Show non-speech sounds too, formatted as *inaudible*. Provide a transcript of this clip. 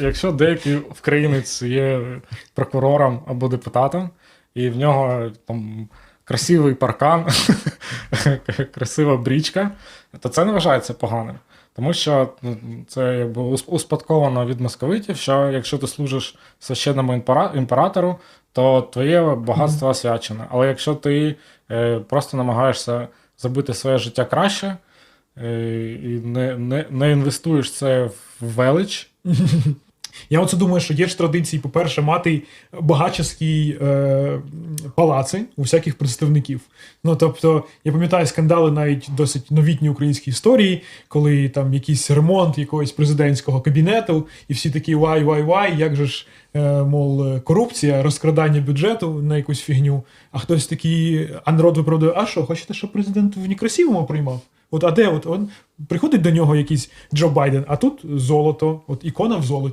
Якщо деякий українець є прокурором або депутатом, і в нього там красивий паркан, *laughs* красива брічка, то це не вважається поганим. Тому що ну, це якби успадковано від московитів, що якщо ти служиш священному імператору, то твоє багатство освячене. Але якщо ти е, просто намагаєшся зробити своє життя краще е, і не, не, не інвестуєш це в велич, Я оце думаю, що є ж традиції, по-перше, мати багачівські е, палаци у всяких представників. Ну тобто, я пам'ятаю скандали навіть досить новітні українські історії, коли там якийсь ремонт якогось президентського кабінету, і всі такі вай, вай, вай, як же ж, е, мов, корупція, розкрадання бюджету на якусь фігню. А хтось такий, а народ виправдує, а що, хочете, щоб президент в некрасивому приймав? От а де от он приходить до нього якийсь Джо Байден, а тут золото, от ікона в золоті.